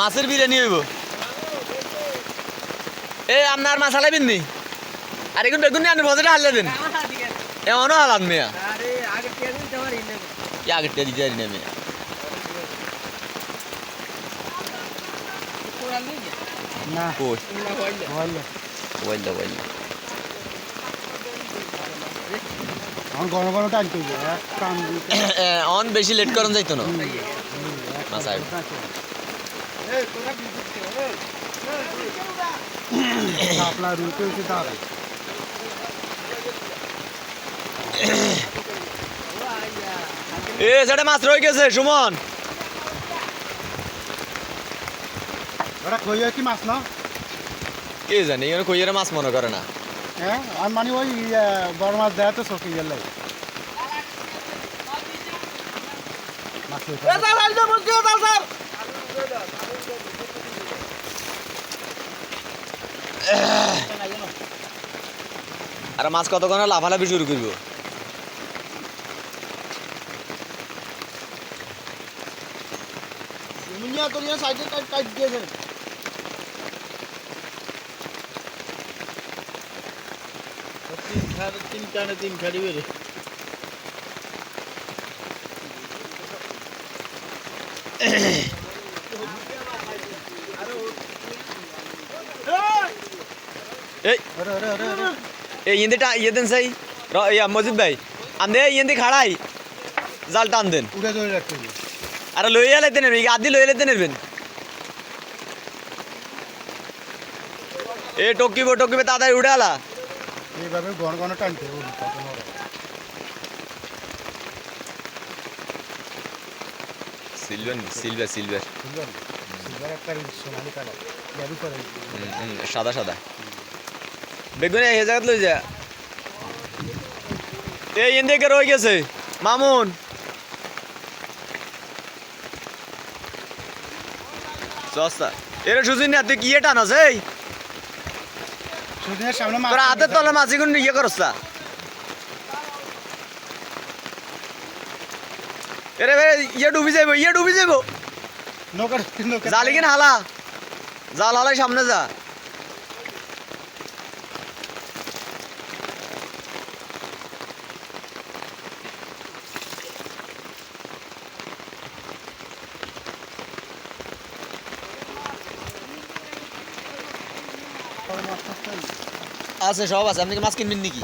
মাছের বিরিয়ানি হইব। এই আপনার মাছ হালাইবেন নি? আর এখন বেগুন নিয়ে আনের ভজাটা হারলে দেন। এমনও হালান মেয়া। কি আগেরটা দিতে পারি না মেয়া না। কই? অন বেশি লেট করন যাইতো না। না, আপনার রুটে হচ্ছে দাঁড়ায় এ সেটা মাছ রয়ে গেছে সুমন ওরা কই কি মাছ না কে জানি এখানে কইয়ের মাছ মনে করে না হ্যাঁ আমি মানে ওই ইয়ে, বড় মাছ দেয় তো চকি গেলে মাছ আর মাছ কতক্ষণ লাফালাফি শুরু করব? তিন তিন কানে তিন খাড়ি ఏ ఏంది ఏదేం సై మజిద్ భాయ్ అందే ఏంది খাড়াই। জাল টান দেন। আরে লইয়া লাইতে নেবেন আদি লইয়া লাইতে নেবেন। এ টকিব টকিবে তাড়াতাড়ি উঠে এইভাবে ঘন টানতে সিলভার সিলভার সিলভার। সাদা সাদা। বেগুনে জায়গাত লই যা। এই ইন্দিকে রয়ে গেছে। মামুন। সস্তা এরে সুজিন না তুই কি এটা এই। সুদিনের সামনে মাছ তোর হাতের তলে মাছি কোন ইয়ে করস তা এরে বে ইয়ে ডুবি যাইব ইয়ে ডুবি যাইব নৌকা নৌকা জালি কিনা হালা। জাল হালাই সামনে যা। আছে সব আছে। আপনি কি মাছ কিনবেন নাকি?